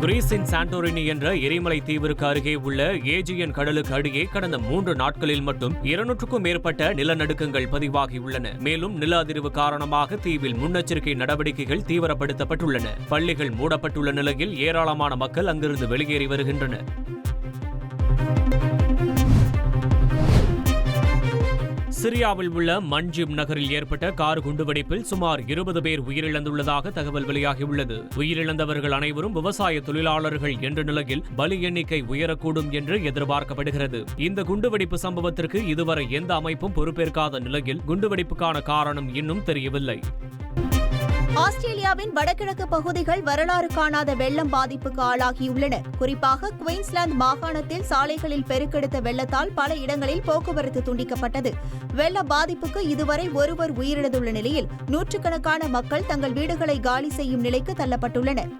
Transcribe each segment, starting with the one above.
கிரீஸின் Santorini என்ற எரிமலை தீவிற்கு அருகே உள்ள ஏஜியன் கடலுக்கு அடியே கடந்த மூன்று நாட்களில் மட்டும் இருநூற்றுக்கும் மேற்பட்ட நிலநடுக்கங்கள் பதிவாகியுள்ளன. மேலும் நில அதிர்வு காரணமாக தீவில் முன்னெச்சரிக்கை நடவடிக்கைகள் தீவிரப்படுத்தப்பட்டுள்ளன. பள்ளிகள் மூடப்பட்டுள்ள நிலையில் ஏராளமான மக்கள் அங்கிருந்து வெளியேறி வருகின்றனர். சிரியாவில் உள்ள மன்ஜிம் நகரில் ஏற்பட்ட கார் குண்டுவெடிப்பில் சுமார் இருபது பேர் உயிரிழந்துள்ளதாக தகவல் வெளியாகியுள்ளது. உயிரிழந்தவர்கள் அனைவரும் விவசாய தொழிலாளர்கள் என்ற நிலையில் பலி எண்ணிக்கை உயரக்கூடும் என்று எதிர்பார்க்கப்படுகிறது. இந்த குண்டுவெடிப்பு சம்பவத்திற்கு இதுவரை எந்த அமைப்பும் பொறுப்பேற்காத நிலையில் குண்டுவெடிப்புக்கான காரணம் இன்னும் தெரியவில்லை. ஆஸ்திரேலியாவின் வடகிழக்கு பகுதிகள் வரலாறு காணாத வெள்ளம் பாதிப்புக்கு ஆளாகியுள்ளன. குறிப்பாக குயின்ஸ்லாந்து மாகாணத்தில் சாலைகளில் பெருக்கெடுத்த வெள்ளத்தால் பல இடங்களில் போக்குவரத்து துண்டிக்கப்பட்டது. வெள்ள பாதிப்புக்கு இதுவரை ஒருவர் உயிரிழந்துள்ள நிலையில் நூற்றுக்கணக்கான மக்கள் தங்கள் வீடுகளை காலி செய்யும் நிலைக்கு தள்ளப்பட்டுள்ளனர்.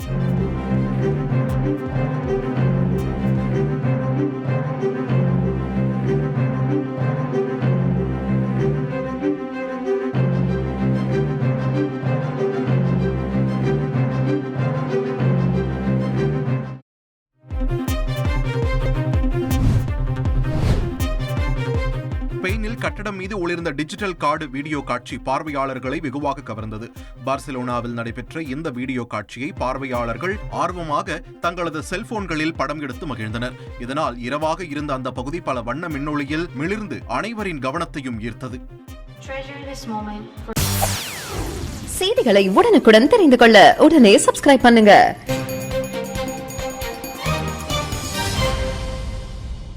ஸ்பெயினில் கட்டடம் மீது ஒளிர்ந்த டிஜிட்டல் கார்டு வீடியோ காட்சி பார்வையாளர்களை வெகுவாக கவர்ந்தது. பார்சிலோனாவில் நடைபெற்ற இந்த வீடியோ காட்சியை பார்வையாளர்கள் ஆர்வமாக தங்களது செல்போன்களில் படம் எடுத்து மகிழ்ந்தனர். இதனால் இரவாக இருந்த அந்த பகுதி பல வண்ண மின்னொளியில் மிளிர்ந்து அனைவரின் கவனத்தையும் ஈர்த்தது. செய்திகளை உடனுக்குடன் தெரிந்து கொள்ள உடனே சப்ஸ்கிரைப் பண்ணுங்க.